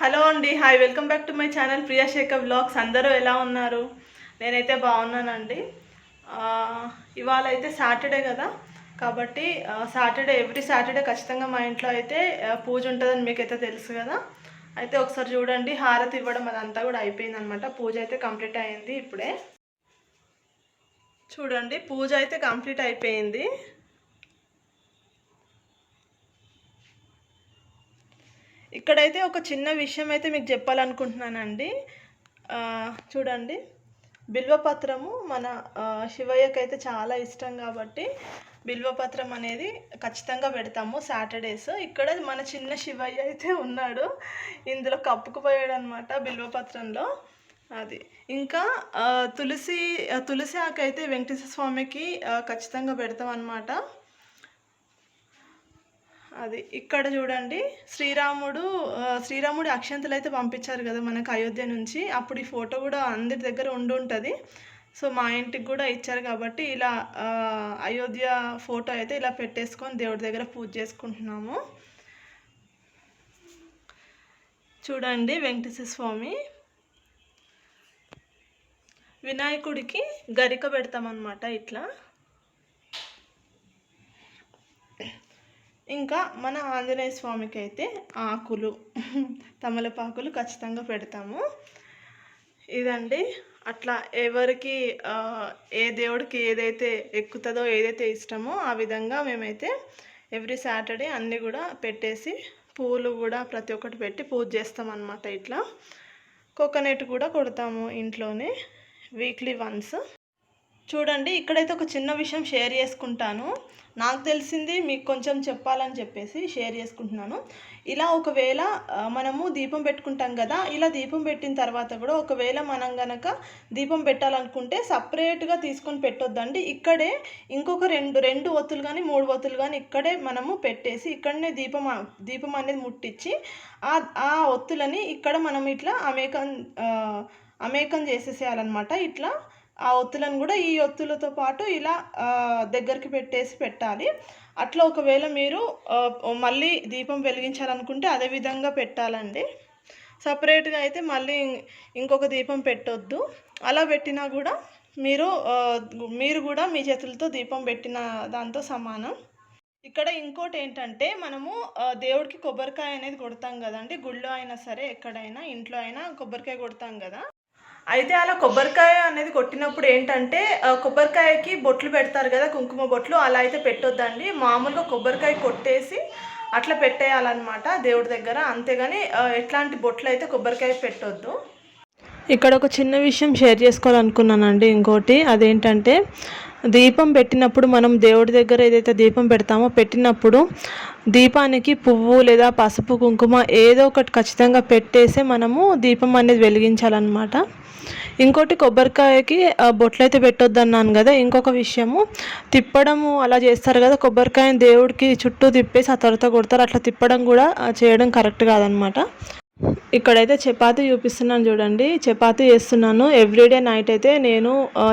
Hello అండి hi welcome back to my channel Priya Shekhar blogs అందరూ ఎలా ఉన్నారు? నేనైతే బాగున్నానండి. ఇవాళ అయితే సాటర్డే కదా కాబట్టి సాటర్డే ఎవ్రీ సాటర్డే ఖచ్చితంగా మా ఇంట్లో అయితే పూజ ఉంటుందని మీకైతే తెలుసు కదా. అయితే ఒకసారి చూడండి హారతి ఇవ్వడం అదంతా కూడా అయిపోయింది అనమాట పూజ అయితే కంప్లీట్ అయింది ఇప్పుడే. చూడండి పూజ అయితే కంప్లీట్ అయిపోయింది. ఇక్కడైతే ఒక చిన్న విషయం అయితే మీకు చెప్పాలనుకుంటున్నానండి. చూడండి. బిల్వపత్రము మన శివయ్యకైతే శివయ్యకి అయితే చాలా ఇష్టం కాబట్టి బిల్వపత్రం అనేది ఖచ్చితంగా పెడతాము సాటర్డేస్. ఇక్కడ మన చిన్న శివయ్య అయితే ఉన్నాడు. ఇందులో కప్పుకుపోయాడు అనమాట బిల్వపత్రంలో అది. ఇంకా తులసి తులసి ఆకైతే వెంకటేశ్వర స్వామికి ఖచ్చితంగా పెడతాం అనమాట అది ఇక్కడ చూడండి. శ్రీరాముడు శ్రీరాముడి అక్షంతలు అయితే పంపించారు కదా మనకు అయోధ్య నుంచి. అప్పుడు ఈ ఫోటో కూడా అందరి దగ్గర ఉండి ఉంటుంది. సో మా ఇంటికి కూడా ఇచ్చారు కాబట్టి ఇలా అయోధ్య ఫోటో అయితే ఇలా పెట్టేసుకొని దేవుడి దగ్గర పూజ చేసుకుంటున్నాము. చూడండి వెంకటేశ్వర స్వామి. వినాయకుడికి గరిక పెడతామన్నమాట ఇట్లా. ఇంకా మన ఆంజనేయ స్వామికి అయితే ఆకులు తమలపాకులు ఖచ్చితంగా పెడతాము. ఇదండి. అట్లా ఎవరికి ఏ దేవుడికి ఏదైతే ఎక్కుతుందో ఏదైతే ఇష్టమో ఆ విధంగా మేమైతే ఎవ్రీ సాటర్డే అన్నీ కూడా పెట్టేసి పూలు కూడా ప్రతి ఒక్కటి పెట్టి పూజ చేస్తామన్నమాట ఇట్లా. కోకోనట్ కూడా కొడతాము ఇంట్లోనే వీక్లీ వన్స్. చూడండి ఇక్కడైతే ఒక చిన్న విషయం షేర్ చేసుకుంటాను. నాకు తెలిసింది మీకు కొంచెం చెప్పాలని చెప్పేసి షేర్ చేసుకుంటున్నాను. ఇలా ఒకవేళ మనము దీపం పెట్టుకుంటాం కదా ఇలా దీపం పెట్టిన తర్వాత కూడా ఒకవేళ మనం గనక దీపం పెట్టాలనుకుంటే సపరేట్గా తీసుకొని పెట్టొద్దండి. ఇక్కడే ఇంకొక రెండు రెండు ఒత్తులు కానీ మూడు ఒత్తులు కానీ ఇక్కడే మనము పెట్టేసి ఇక్కడనే దీపం దీపం అనేది ముట్టించి ఆ ఆ ఒత్తులని ఇక్కడ మనం ఇట్లా అమేకం అమేకం చేసేసేయాలన్నమాట. ఇట్లా ఆ ఒత్తులను కూడా ఈ ఒత్తులతో పాటు ఇలా దగ్గరికి పెట్టేసి పెట్టాలి. అట్లా ఒకవేళ మీరు మళ్ళీ దీపం వెలిగించాలనుకుంటే అదే విధంగా పెట్టాలండి. సపరేట్గా అయితే మళ్ళీ ఇంకొక దీపం పెట్టొద్దు. అలా పెట్టినా కూడా మీరు మీరు కూడా మీ చేతులతో దీపం పెట్టిన దాంతో సమానం. ఇక్కడ ఇంకోటి ఏంటంటే మనము దేవుడికి కొబ్బరికాయ అనేది కొడతాం కదండి. గుళ్ళో అయినా సరే ఎక్కడైనా ఇంట్లో అయినా కొబ్బరికాయ కొడతాం కదా. అయితే అలా కొబ్బరికాయ అనేది కొట్టినప్పుడు ఏంటంటే కొబ్బరికాయకి బొట్లు పెడతారు కదా కుంకుమ బొట్లు అలా అయితే పెట్టొద్దండి. మామూలుగా కొబ్బరికాయ కొట్టేసి అట్లా పెట్టేయాలన్నమాట దేవుడి దగ్గర. అంతేగాని ఎట్లాంటి బొట్లు అయితే కొబ్బరికాయ పెట్టొద్దు. ఇక్కడ ఒక చిన్న విషయం షేర్ చేసుకోవాలనుకున్నానండి ఇంకోటి. అదేంటంటే దీపం పెట్టినప్పుడు మనం దేవుడి దగ్గర ఏదైతే దీపం పెడతామో పెట్టినప్పుడు దీపానికి పువ్వు లేదా పసుపు కుంకుమ ఏదో ఒకటి ఖచ్చితంగా పెట్టేసే మనము దీపం అనేది వెలిగించాలన్నమాట. ఇంకోటి కొబ్బరికాయకి బొట్లు అయితే పెట్టొద్దు అన్నాను కదా ఇంకొక విషయము. తిప్పడము అలా చేస్తారు కదా కొబ్బరికాయని దేవుడికి చుట్టూ తిప్పేసి ఆ తర్వాత కొడతారు. అట్లా తిప్పడం కూడా చేయడం కరెక్ట్ కాదనమాట. ఇక్కడైతే చపాతీ చూపిస్తున్నాను చూడండి. చపాతీ చేస్తున్నాను. ఎవ్రీడే నైట్ అయితే నేను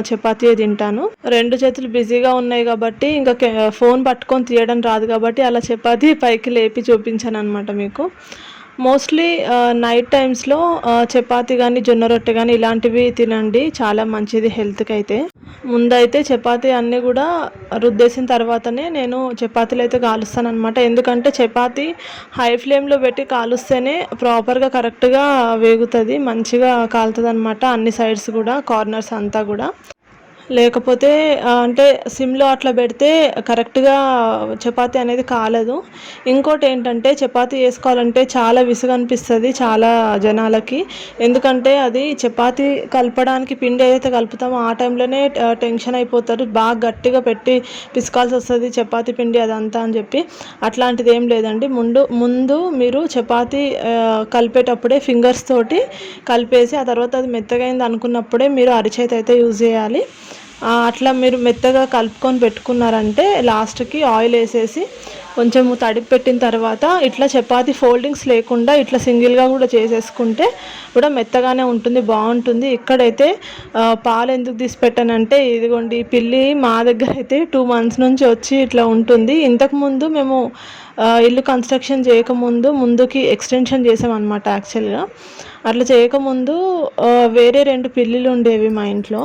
చపాతీ తింటాను. రెండు చేతులు బిజీగా ఉన్నాయి కాబట్టి ఇంకా ఫోన్ పట్టుకొని తీయడం రాదు కాబట్టి అలా చపాతీ పైకి లేపి చూపించాను అనమాట మీకు. మోస్ట్లీ నైట్ టైమ్స్లో చపాతి కానీ జొన్న రొట్టె కానీ ఇలాంటివి తినండి. చాలా మంచిది హెల్త్కి అయితే ముందైతే చపాతి అన్నీ కూడా రుద్దేసిన తర్వాతనే నేను చపాతీలు అయితే కాలుస్తాను అనమాట ఎందుకంటే చపాతి హై ఫ్లేమ్లో పెట్టి కాలుస్తేనే ప్రాపర్గా కరెక్ట్గా వేగుతుంది మంచిగా కాలుతుంది అనమాట అన్ని సైడ్స్ కూడా కార్నర్స్ అంతా కూడా. లేకపోతే అంటే సిమ్లో అట్లా పెడితే కరెక్ట్గా చపాతీ అనేది కాలదు. ఇంకోటి ఏంటంటే చపాతీ వేసుకోవాలంటే చాలా విసుగు అనిపిస్తుంది చాలా జనాలకి. ఎందుకంటే అది చపాతీ కలపడానికి పిండి ఏదైతే కలుపుతామో ఆ టైంలోనే టెన్షన్ అయిపోతారు. బాగా గట్టిగా పెట్టి పిసుకాల్సి వస్తుంది చపాతీ పిండి అదంతా అని చెప్పి. అట్లాంటిది ఏం లేదండి. ముందు ముందు మీరు చపాతీ కలిపేటప్పుడే ఫింగర్స్ తోటి కలిపేసి ఆ తర్వాత అది మెత్తగైంది అనుకున్నప్పుడే మీరు అరిచేతి అయితే యూజ్ చేయాలి. అట్లా మీరు మెత్తగా కలుపుకొని పెట్టుకున్నారంటే లాస్ట్కి ఆయిల్ వేసేసి కొంచెం తడిపి పెట్టిన తర్వాత ఇట్లా చపాతి ఫోల్డింగ్స్ లేకుండా ఇట్లా సింగిల్గా కూడా చేసేసుకుంటే కూడా మెత్తగానే ఉంటుంది బాగుంటుంది. ఇక్కడైతే పాలు ఎందుకు తీసి పెట్టానంటే ఇదిగోండి పిల్లి మా దగ్గర అయితే టూ మంత్స్ నుంచి వచ్చి ఇట్లా ఉంటుంది. ఇంతకుముందు మేము ఇల్లు కన్స్ట్రక్షన్ చేయకముందు ముందుకి ఎక్స్టెన్షన్ చేసామన్నమాట యాక్చువల్గా. అట్లా చేయకముందు వేరే రెండు పిల్లిలు ఉండేవి మా ఇంట్లో.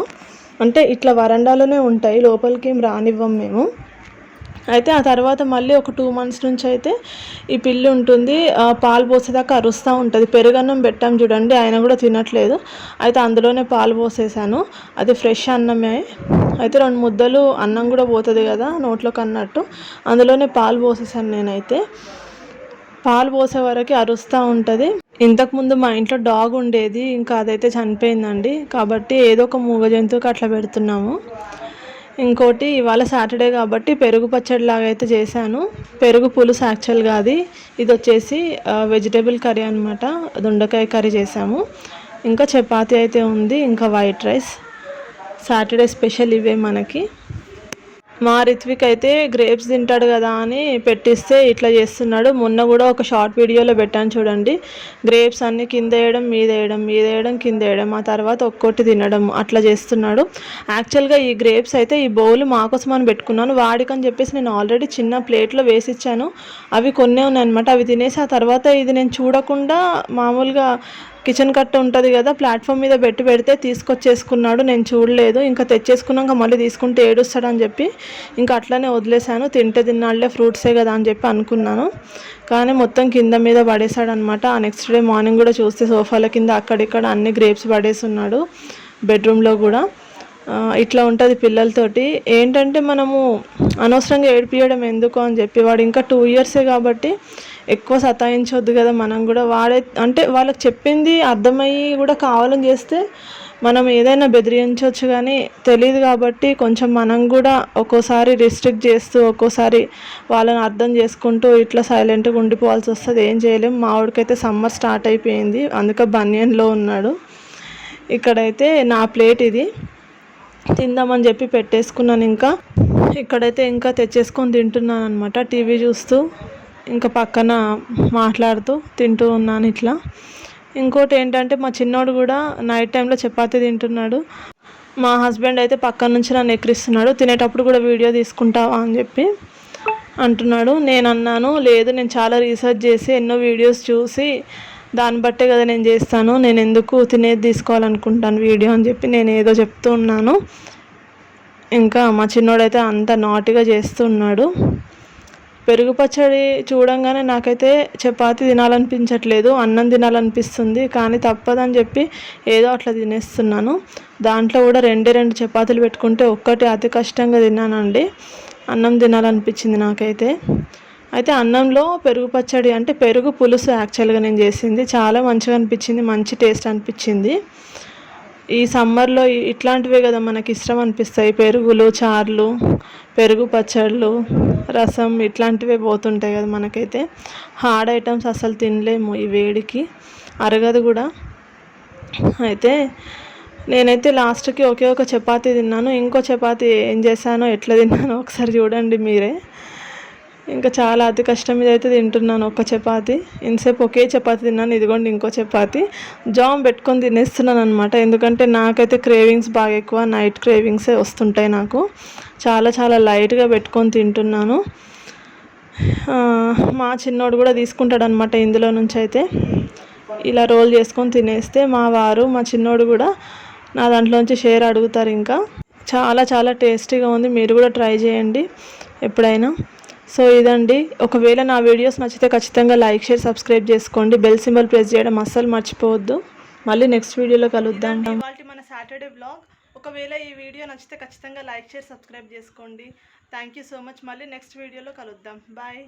అంటే ఇట్లా వరండాలోనే ఉంటాయి. లోపలికి ఏం రానివ్వం మేము. అయితే ఆ తర్వాత మళ్ళీ ఒక టూ మంత్స్ నుంచి అయితే ఈ పిల్లి ఉంటుంది. పాలు పోసేదాకా అరుస్తూ ఉంటుంది. పెరుగన్నం పెట్టాం చూడండి. ఆయన కూడా తినట్లేదు. అయితే అందులోనే పాలు పోసేసాను. అది ఫ్రెష్ అన్నమే. అయితే రెండు ముద్దలు అన్నం కూడా పోతుంది కదా నోట్లోకి అన్నట్టు అందులోనే పాలు పోసేసాను నేనైతే. పాలు పోసే వరకు అరుస్తూ ఉంటుంది. ఇంతకుముందు మా ఇంట్లో డాగ్ ఉండేది ఇంకా అదైతే చనిపోయిందండి. కాబట్టి ఏదో ఒక మూగ జంతువుకి అట్లా పెడుతున్నాము. ఇంకోటి ఇవాళ సాటర్డే కాబట్టి పెరుగు పచ్చడి లాగా అయితే చేశాను. పెరుగు పులుసు యాక్చువల్గా అది. ఇది వచ్చేసి వెజిటేబుల్ కర్రీ అనమాట దొండకాయ కర్రీ చేసాము ఇంకా చపాతీ అయితే ఉంది ఇంకా వైట్ రైస్. సాటర్డే స్పెషల్ ఇవే మనకి. మా రిత్విక్ అయితే గ్రేప్స్ తింటాడు కదా అని పెట్టిస్తే ఇట్లా చేస్తున్నాడు. మొన్న కూడా ఒక షార్ట్ వీడియోలో పెట్టాను చూడండి. గ్రేప్స్ అన్ని కింద వేయడం మీద వేయడం మీద వేయడం కింద వేయడం ఆ తర్వాత ఒక్కొక్కటి తినడం అట్లా చేస్తున్నాడు. యాక్చువల్గా ఈ గ్రేప్స్ అయితే ఈ బౌల్ మా కోసం అని పెట్టుకున్నాను. వాడికని చెప్పేసి నేను ఆల్రెడీ చిన్న ప్లేట్లో వేసి ఇచ్చాను అవి కొన్నే ఉన్నాయన్నమాట. అవి తినేసి ఆ తర్వాత ఇది నేను చూడకుండా మామూలుగా కిచెన్ కట్ట ఉంటుంది కదా ప్లాట్ఫామ్ మీద పెట్టి పెడితే తీసుకొచ్చేసుకున్నాడు నేను చూడలేదు. ఇంకా తెచ్చేసుకున్నాక మళ్ళీ తీసుకుంటే ఏడుస్తాడని చెప్పి ఇంకా అట్లనే వదిలేశాను. తింటే తిన్నాళ్ళే ఫ్రూట్సే కదా అని చెప్పి అనుకున్నాను. కానీ మొత్తం కింద మీద పడేశాడు అనమాట ఆ నెక్స్ట్ డే మార్నింగ్ కూడా చూస్తే సోఫాల కింద అక్కడిక్కడ అన్ని గ్రేప్స్ పడేస్తున్నాడు బెడ్రూమ్లో కూడా. ఇట్లా ఉంటుంది పిల్లలతోటి. ఏంటంటే మనము అనవసరంగా ఏడిపియడం ఎందుకు అని చెప్పి వాడు ఇంకా టూ ఇయర్సే కాబట్టి ఎక్కువ సతాయించొద్దు కదా మనం కూడా. వాడే అంటే వాళ్ళకి చెప్పింది అర్థమయ్యి కూడా కావాలని చేస్తే మనం ఏదైనా బెదిరించవచ్చు కానీ తెలియదు కాబట్టి కొంచెం మనం కూడా ఒక్కోసారి రిస్ట్రిక్ట్ చేస్తూ ఒక్కోసారి వాళ్ళని అర్థం చేసుకుంటూ ఇట్లా సైలెంట్గా ఉండిపోవాల్సి వస్తుంది. ఏం చేయలేం. మా వాడికైతే సమ్మర్ స్టార్ట్ అయిపోయింది. అందుకే బనియన్లో ఉన్నాడు. ఇక్కడైతే నా ప్లేట్ ఇది. తిందామని చెప్పి పెట్టేసుకున్నాను ఇంకా. ఇక్కడైతే ఇంకా తెచ్చేసుకొని తింటున్నాను అనమాట టీవీ చూస్తూ. ఇంకా పక్కన మాట్లాడుతూ తింటూ ఉన్నాను ఇట్లా. ఇంకోటి ఏంటంటే మా చిన్నోడు కూడా నైట్ టైంలో చపాతి తింటున్నాడు. మా హస్బెండ్ అయితే పక్కన నుంచి నన్ను ఎక్కిరిస్తున్నాడు. తినేటప్పుడు కూడా వీడియో తీసుకుంటావా అని చెప్పి అంటున్నాడు. నేను అన్నాను లేదు నేను చాలా రీసెర్చ్ చేసి ఎన్నో వీడియోస్ చూసి దాన్ని బట్టే కదా నేను చేస్తాను. నేను ఎందుకు తినేది తీసుకోవాలనుకుంటాను వీడియో అని చెప్పి నేను ఏదో చెప్తూ ఉన్నాను. ఇంకా మా చిన్నోడైతే అంత నాటిగా చేస్తున్నాడు పెరుగు పచ్చడి చూడంగానే నాకైతే చపాతి తినాలనిపించట్లేదు అన్నం తినాలనిపిస్తుంది కానీ తప్పదని చెప్పి ఏదో అట్లా తినేస్తున్నాను. దాంట్లో కూడా రెండే రెండు చపాతీలు పెట్టుకుంటే ఒక్కటి అతి కష్టంగా తిన్నానండి. అన్నం తినాలనిపించింది నాకైతే. అయితే అన్నంలో పెరుగు పచ్చడి అంటే పెరుగు పులుసు యాక్చువల్గా నేను చేసింది. చాలా మంచిగా అనిపించింది మంచి టేస్ట్ అనిపించింది. ఈ సమ్మర్లో ఇట్లాంటివే కదా మనకి ఇష్టం అనిపిస్తాయి. పెరుగులు చార్లు పెరుగు పచ్చళ్ళు రసం ఇట్లాంటివే పోతుంటాయి కదా మనకైతే. హార్డ్ ఐటమ్స్ అసలు తినలేము ఈ వేడికి. అరగదు కూడా. అయితే నేనైతే లాస్ట్కి ఒకే ఒక చపాతీ తిన్నాను. ఇంకో చపాతీ ఏం చేశానో ఎట్లా తిన్నానో ఒకసారి చూడండి మీరే. ఇంకా చాలా అతి కష్టం మీద అయితే తింటున్నాను ఒక చపాతి. ఇంతసేపు ఒకే చపాతి తిన్నాను ఇదిగోండి ఇంకో చపాతి. జామ్ పెట్టుకొని తినేస్తున్నాను అనమాట ఎందుకంటే నాకైతే క్రేవింగ్స్ బాగా ఎక్కువ నైట్ క్రేవింగ్సే వస్తుంటాయి నాకు. చాలా చాలా లైట్గా పెట్టుకొని తింటున్నాను. మా చిన్నోడు కూడా తీసుకుంటాడు అనమాట ఇందులో నుంచి అయితే ఇలా రోల్ చేసుకొని తినేస్తే మా వారు మా చిన్నోడు కూడా నా దాంట్లోంచి షేర్ అడుగుతారు ఇంకా. చాలా చాలా టేస్టీగా ఉంది. మీరు కూడా ట్రై చేయండి ఎప్పుడైనా. సో ఇదండి. ఒకవేళ నా వీడియోస్ నచ్చితే ఖచ్చితంగా లైక్ షేర్ సబ్స్క్రైబ్ చేసుకోండి. బెల్ సింబల్ ప్రెస్ చేయడం అస్సలు మర్చిపోవద్దు. మళ్ళీ నెక్స్ట్ వీడియోలో కలుద్దాం. ఇవాళ మన సాటర్డే బ్లాగ్ ఒకవేళ ఈ వీడియో నచ్చితే ఖచ్చితంగా లైక్ షేర్ సబ్స్క్రైబ్ చేసుకోండి. Thank you so much. మళ్ళీ నెక్స్ట్ వీడియోలో కలుద్దాం. బాయ్.